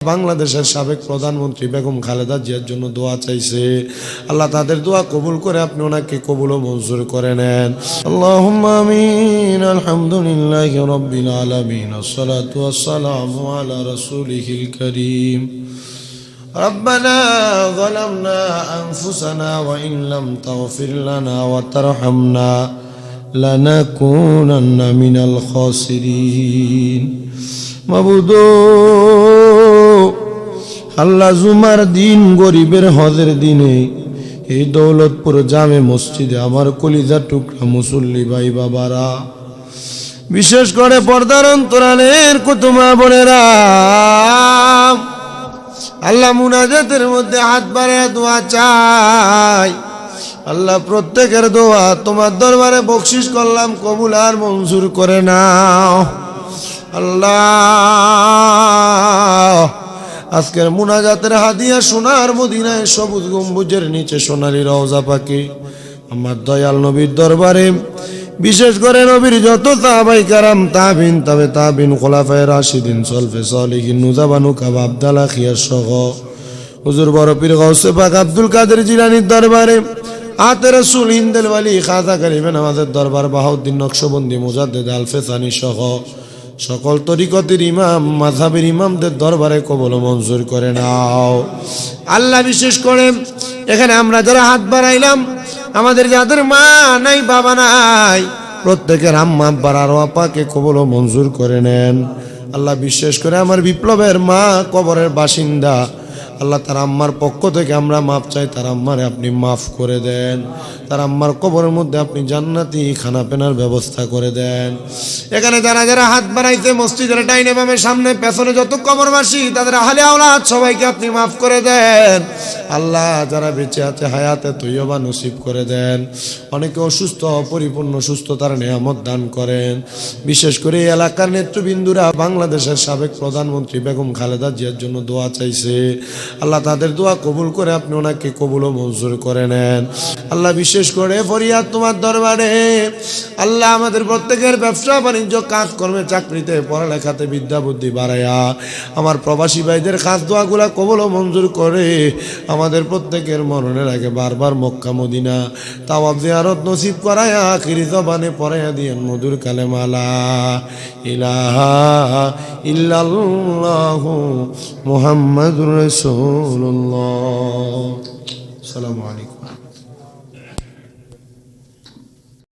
বাংলাদেশের সাবেক প্রধানমন্ত্রী বেগম খালেদা জিয়ার জন্য দোয়া চাইছে আল্লাহ তাদের দোয়া কবুল করে আপনি ওনাকে কবুল ও মঞ্জুর করে নেন আল্লাহুম্মা আমিন আলহামদুলিল্লাহি রাব্বিল আলামিন আসসালাতু ওয়াসসালামু আলা রাসূলিহিল কারীম ربنا ظلمنا أنفسنا وإن لم تغفر لنا وترحمنا لنكونن من الخاسرين মাবুদো আল্লাহ জুমার দিন গরিবের হজের দিনে এই দৌলতপুর জামে মসজিদে আমার কলিজা টুকরা মুসল্লি ভাই বাবারা, বিশেষ করে পর্দার অন্তরালের কুতুমা বোনেরা, আল্লাহ মুনাজাতের মধ্যে হাত বাড়িয়ে দোয়া চাই। আল্লাহ প্রত্যেকের দোয়া তোমার দরবারে বকশিস করলাম, কবুল আর মঞ্জুর করে নাও। আল্লাহ আজকের মুনাজাতের হাদিয়া সোনার মদিনায় সবুজ গম্বুজের নিচে সোনালি রওজা পাখি। আমার দয়াল নবীর দরবারে, বিশেষ করে নবীর যত তাবাই কারাম, তাবিন, তবে তাবিন, খোলাফায় রাশিদিন, সলফে সলিহিন, নুজাবানু কাব আবদালা খিয়ার সহ। হুজুর বড় পীর গৌসে পাক আব্দুল কাদের জিলানির দরবারে আতে রসুল হিন্দেল ওয়ালি, খাজা করিবেন আমাদের দরবার, বাহাউদ্দিন নকশবন্দি, মুজাদ্দেদ আলফে সানি সহ। সকল তরিকতের ইমাম মাঝাবের ইমামদের দরবারে কবল মঞ্জুর করে নাও। আল্লাহ বিশেষ করে, এখানে আমরা যারা হাত বাড়াইলাম, আমাদের যাদের মা নাই, বাবা নাই, প্রত্যেকের আম্মা আরও আপাকে কবল মঞ্জুর করে নেন। আল্লাহ বিশ্বাস করে আমার বিপ্লবের মা, কবরের বাসিন্দা আল্লাহ তার আম্মার পক্ষ থেকে আমরা মাফ চাই, তার আম্মারে আপনি মাফ করে দেন। তার আম্মার কবরের মধ্যে আপনি জান্নাতি খানা পেনার ব্যবস্থা করে দেন। এখানে যারা যারা হাত বাড়াইছে, মসজিদের ডাইনে বামে সামনে, পেছনে যত কবরবাসী, তাদের আহলে আওলাদ সবাইকে আপনি মাফ করে দেন। আল্লাহ যারা বেঁচে আছে হায়াতে তৈয়বা নসিব করে দেন। অনেকে অসুস্থ অপরিপূর্ণ সুস্থতার নিয়ামত দান করেন। বিশেষ করে এই এলাকার নেতৃবৃন্দুরা বাংলাদেশের সাবেক প্রধানমন্ত্রী বেগম খালেদা জিয়ার জন্য দোয়া চাইছে। আল্লাহ তাদের দোয়া কবুল করে আপনি ওনাকে কবুল ও মঞ্জুর করে নেন। আল্লাহ বিশেষ করে ফরিয়াদ তোমার দরবারে। আল্লাহ আমাদের প্রত্যেকের ব্যবসা বাণিজ্য, কাজকর্মে, চাকরিতে, পড়ালেখাতে বিদ্যা, বুদ্ধি বাড়ায়া আমার প্রবাসী ভাইদের খাস দোয়াগুলা কবল ও মঞ্জুর করে আমাদের প্রত্যেকের মরণের আগে বারবার মক্কা, মদিনা তাওয়াব জিয়ারত নসিব করায়া আখিরি জবানে পড়াইয়া দিয়েন মধুর কালেমালা। ইলাহা ইল্লাল্লাহু মুহাম্মাদুর রাসূলুল্লাহ। আসসালামু আলাইকুম।